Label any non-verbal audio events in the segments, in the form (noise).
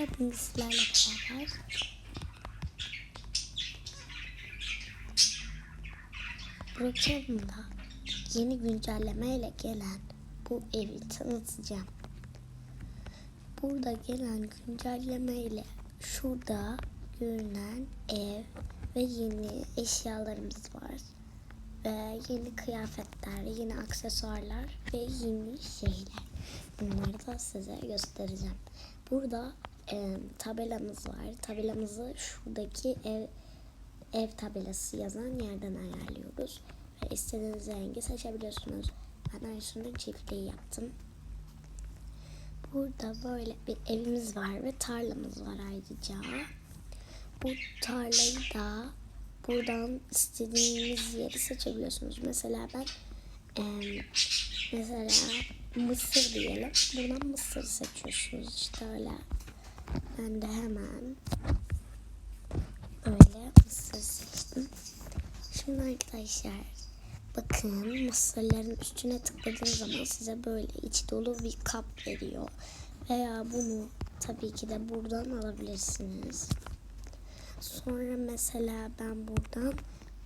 Arkadaşlar, bugün sizlerle beraber Brookhaven'da yeni güncellemeyle gelen bu evi tanıtacağım. Burada gelen güncellemeyle şurada görünen ev ve yeni eşyalarımız var. Ve yeni kıyafetler, yeni aksesuarlar ve yeni şeyler. Bunları da size göstereceğim. Burada e, tabelamız var. Tabelamızı şuradaki ev ev tabelası yazan yerden ayarlıyoruz. Ve istediğiniz rengi seçebiliyorsunuz. Ben Aysun'un çiftliği yaptım. Burada böyle bir evimiz var ve tarlamız var ayrıca. Bu tarlayı da buradan istediğiniz yeri seçebiliyorsunuz. Mesela ben em, mesela mısır diyelim. Buradan mısır seçiyorsunuz işte öyle. Ben de hemen öyle mısır seçtim. Şimdi arkadaşlar bakın mısırların üstüne tıkladığınız zaman size böyle içi dolu bir kap veriyor. Veya bunu tabii ki de buradan alabilirsiniz. Sonra mesela ben buradan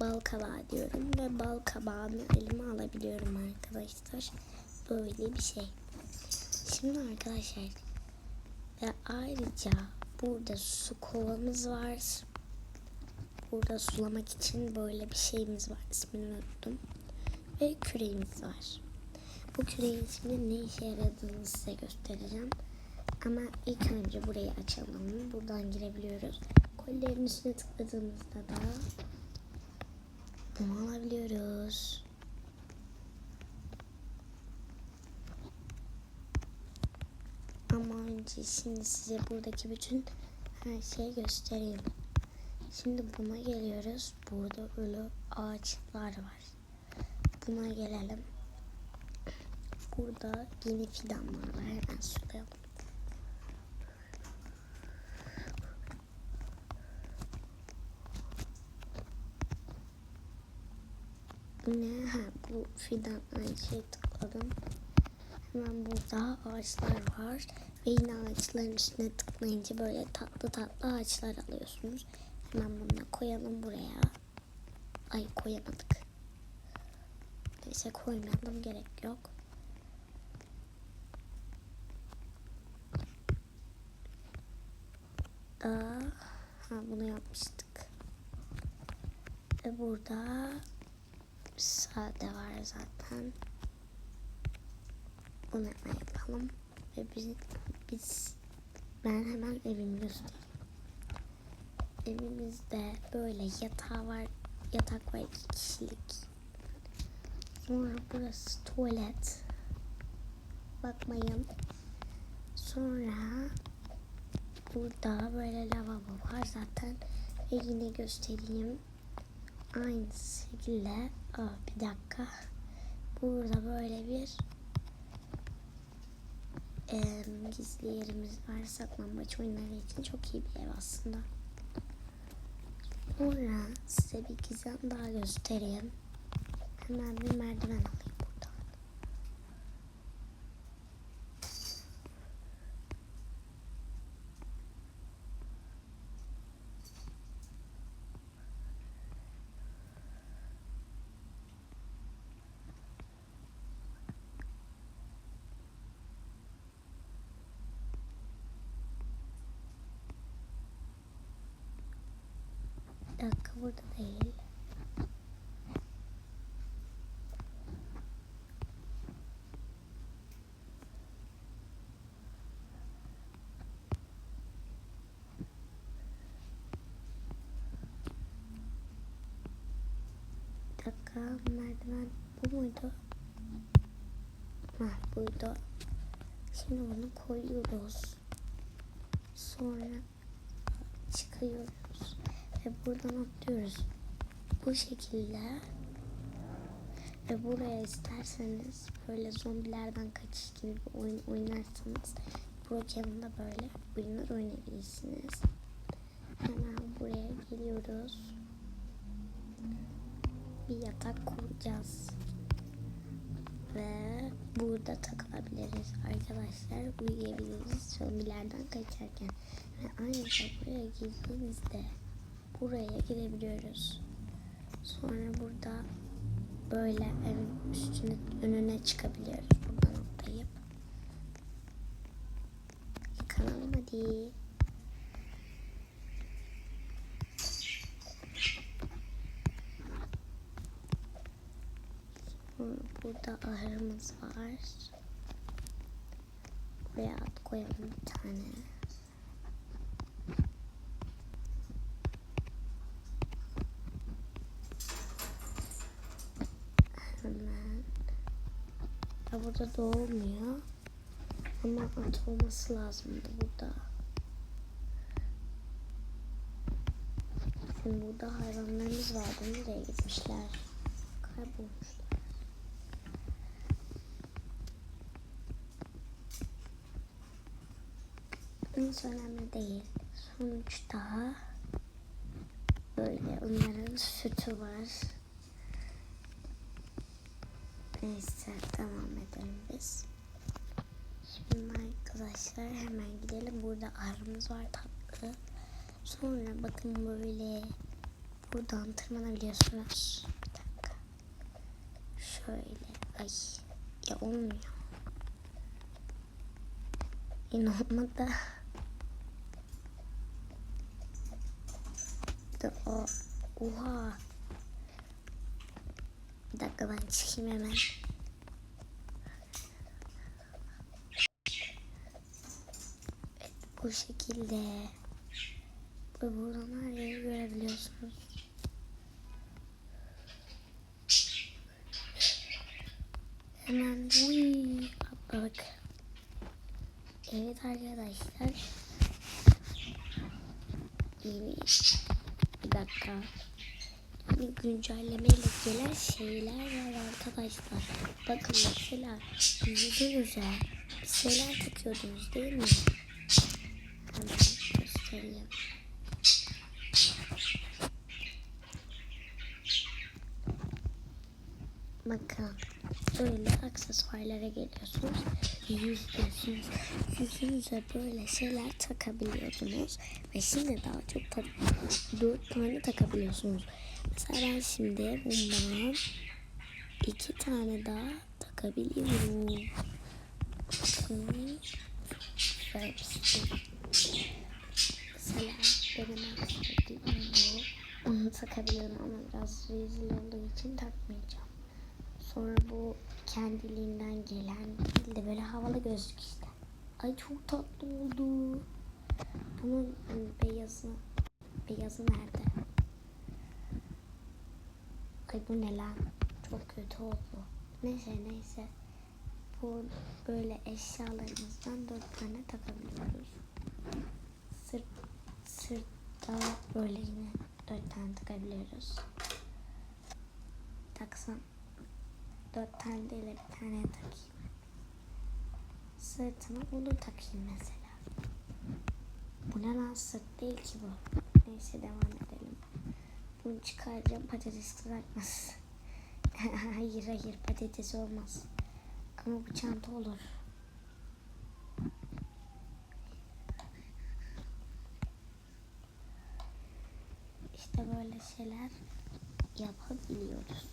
bal kabağı diyorum ve bal kabağını elime alabiliyorum arkadaşlar. Böyle bir şey. Şimdi arkadaşlar ve ayrıca burada su kovamız var. Burada sulamak için böyle bir şeyimiz var. İsmini unuttum. Ve küreğimiz var. Bu küreğin şimdi ne işe yaradığını size göstereceğim. Ama ilk önce burayı açalım. Buradan girebiliyoruz. Kollerin üstüne tıkladığımızda da bunu alabiliyoruz. Önce şimdi size buradaki bütün her şeyi göstereyim. Şimdi buna geliyoruz. Burada böyle ağaçlar var. Buna gelelim. Burada yeni fidanlar var. Hemen sulayalım. Ne? Ha, bu fidan şey tıkladım. Hemen burada ağaçlar var. Ve yine ağaçların üstüne tıklayınca böyle tatlı tatlı ağaçlar alıyorsunuz. Hemen bunu koyalım buraya. Ay koyamadık. Neyse koymayalım gerek yok. Aa, ha bunu yapmıştık. Ve burada sade var zaten. Bunu hemen yapalım. Ve biz, biz ben hemen evimi göstereyim. Evimizde böyle yatağı var. Yatak var iki kişilik. Sonra burası tuvalet. Bakmayın. Sonra burada böyle lavabo var zaten. Ve yine göstereyim. Aynı şekilde. Aa, bir dakika. Burada böyle bir e, gizli yerimiz var. Saklambaç oyunları için çok iyi bir ev aslında. Sonra size bir gizem daha göstereyim. Hemen bir merdiven alayım buradan. Bir dakika burada değil. Dakika merdiven bu muydu? Ha buydu. Şimdi bunu koyuyoruz. Sonra çıkıyoruz ve buradan atlıyoruz. Bu şekilde ve buraya isterseniz böyle zombilerden kaçış gibi bir oyun oynarsanız Brookhaven'da böyle oyunlar oynayabilirsiniz. Hemen buraya geliyoruz. Bir yatak kuracağız. Ve burada takılabiliriz arkadaşlar. Uyuyabiliriz zombilerden kaçarken. Ve ayrıca buraya girdiğimizde buraya girebiliyoruz. Sonra burada böyle evin üstüne önüne çıkabiliyoruz. Buradan atlayıp. Yıkanalım hadi. Burada ahırımız var. Buraya at koyalım bir tane. Hemen. Burada doğmuyor. Ama at olması lazımdı burada. Şimdi burada hayvanlarımız vardı. Nereye gitmişler? Kaybolmuşlar. Hiç önemli değil. Sonuçta böyle onların sütü var. Neyse devam edelim biz. Şimdi arkadaşlar hemen gidelim. Burada arımız var tatlı. Sonra bakın böyle buradan tırmanabiliyorsunuz. Bir dakika. Şöyle. Ay. Ya olmuyor. Yine olmadı. O. Oha. Bir dakika ben çıkayım hemen. Evet bu şekilde. Ve buradan her yeri görebiliyorsunuz. Hemen uy, atladık. Evet arkadaşlar. Bir dakika. Bir güncellemeyle gelen şeyler var arkadaşlar. Bakın mesela yüzünüze bir şeyler takıyordunuz değil mi? Hemen göstereyim. Bakın böyle aksesuarlara geliyorsunuz. Yüzüyorsunuz. Yüzünüze böyle şeyler takabiliyordunuz. Ve şimdi daha çok tak dört tane takabiliyorsunuz. Mesela ben şimdi bundan iki tane daha takabiliyorum. Bakın. Mesela benim bu. Onu takabilirim ama biraz rezil olduğu için takmayacağım. Sonra bu kendiliğinden gelen değil de böyle havalı gözlük işte. Ay çok tatlı oldu. Bunun beyazı, beyazı nerede? Ay bu ne lan? Çok kötü oldu. Neyse neyse. Bu böyle eşyalarımızdan dört tane takabiliyoruz. Sırt, sırtta böyle yine dört tane takabiliyoruz. Taksam dört tane değil de bir tane takayım. Sırtıma bunu takayım mesela. Bu ne lan sırt değil ki bu. Neyse devam edelim. Bunu çıkaracağım patates kızartması. (laughs) hayır hayır patates olmaz. Ama bu çanta olur. İşte böyle şeyler yapabiliyoruz.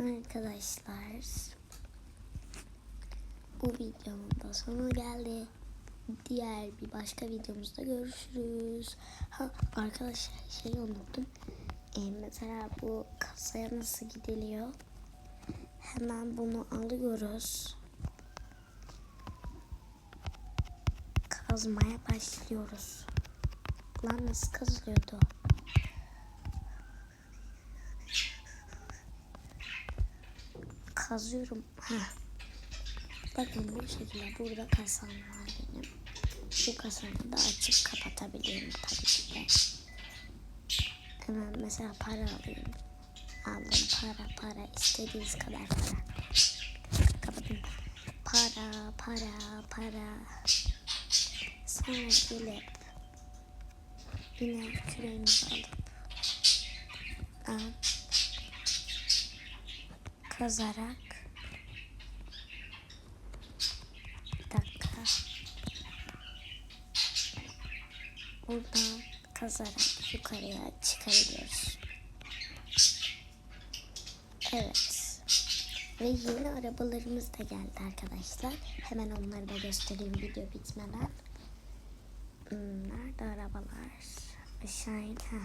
Arkadaşlar bu videonun da sonu geldi. Diğer bir başka videomuzda görüşürüz. Ha arkadaşlar şeyi unuttum. Ee, mesela bu kasaya nasıl gidiliyor? Hemen bunu alıyoruz. Kazmaya başlıyoruz. Lan nasıl kazılıyordu? Kazıyorum. Heh. Bakın bu şekilde burada kasam var benim. Bu kasamı da açıp kapatabiliyorum tabii ki de. Hemen mesela para alayım. Aldım para para istediğiniz kadar para. Kapatın. Para para para. Sonra gelip yine küreğimizi alıp al, kazarak buradan kazarak yukarıya çıkabiliyoruz. Evet. Ve yeni arabalarımız da geldi arkadaşlar. Hemen onları da göstereyim video bitmeden. Nerede arabalar? Aşağı in. Ha.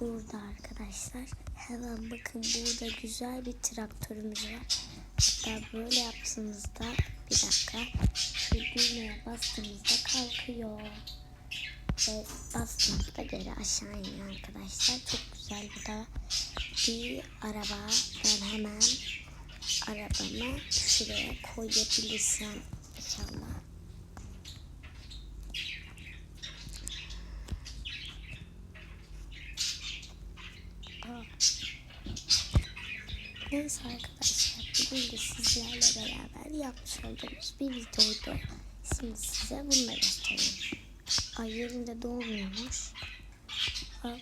Burada arkadaşlar. Hemen bakın burada güzel bir traktörümüz var. Hatta böyle yaptığımızda bir dakika şu düğmeye bastığımızda kalkıyor. Ve bastığımızda geri aşağı iniyor arkadaşlar. Çok güzel bu da bir araba. Ben hemen arabamı şuraya koyabilirsem inşallah. Neyse arkadaşlar bugün de sizlerle beraber yapmış olduğumuz bir videoydu. Şimdi size da göstereyim. Ay yerinde doğmuyormuş. Hop.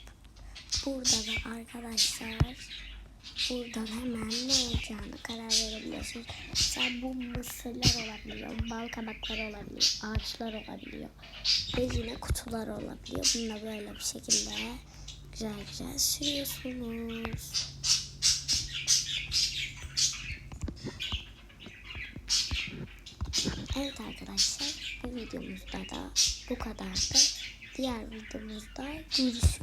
Burada da arkadaşlar buradan hemen ne olacağını karar verebiliyorsunuz. Mesela bu mısırlar olabiliyor, bal kabakları olabiliyor, ağaçlar olabiliyor. Ve yine kutular olabiliyor. Bunu böyle bir şekilde güzel güzel sürüyorsunuz. Evet arkadaşlar bu videomuzda da bu kadardı. Diğer videomuzda görüşürüz.